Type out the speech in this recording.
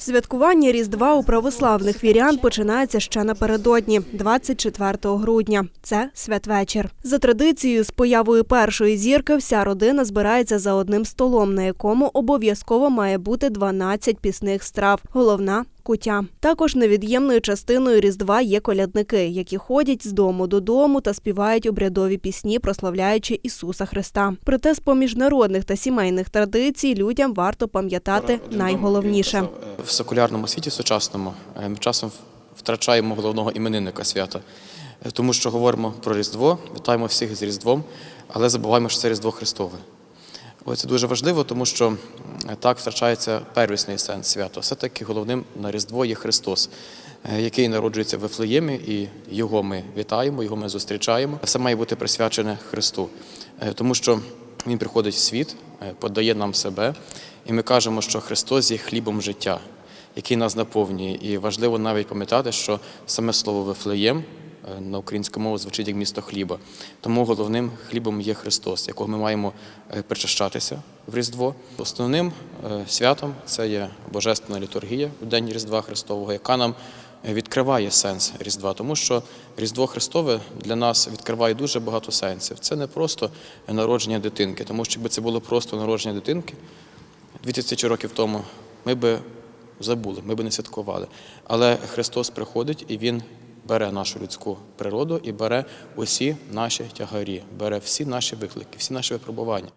Святкування Різдва у православних вірян починається ще напередодні, 24 грудня. Це святвечір. За традицією, з появою першої зірки вся родина збирається за одним столом, на якому обов'язково має бути 12 пісних страв. Головна кутя. Також невід'ємною частиною Різдва є колядники, які ходять з дому додому та співають обрядові пісні, прославляючи Ісуса Христа. Проте, з поміж народних та сімейних традицій людям варто пам'ятати найголовніше. В секулярному світі сучасному е, ми часом втрачаємо головного іменинника свята, Е, тому що говоримо про Різдво, вітаємо всіх з Різдвом, але забуваємо, що це Різдво Христове. Це дуже важливо, тому що так втрачається первісний сенс свята. Все-таки головним на Різдво є Христос, е, який народжується в Вифлеємі, і його ми вітаємо, його ми зустрічаємо. Все має бути присвячене Христу, Е, тому що Він приходить в світ, е, подає нам себе, і ми кажемо, що Христос є хлібом життя, який нас наповнює. І важливо навіть пам'ятати, що саме слово Вифлеєм на українську мову звучить як місто хліба. Тому головним хлібом є Христос, якого ми маємо е, причащатися в Різдво. Основним е, святом це є Божественна літургія в День Різдва Христового, яка нам е, відкриває сенс Різдва, тому що Різдво Христове для нас відкриває дуже багато сенсів. Це не просто народження дитинки, тому що якби це було просто народження дитинки 2000 років тому, ми би забули, ми би не святкували. Але Христос приходить і Він бере нашу людську природу і бере усі наші тягарі, бере всі наші виклики, всі наші випробування.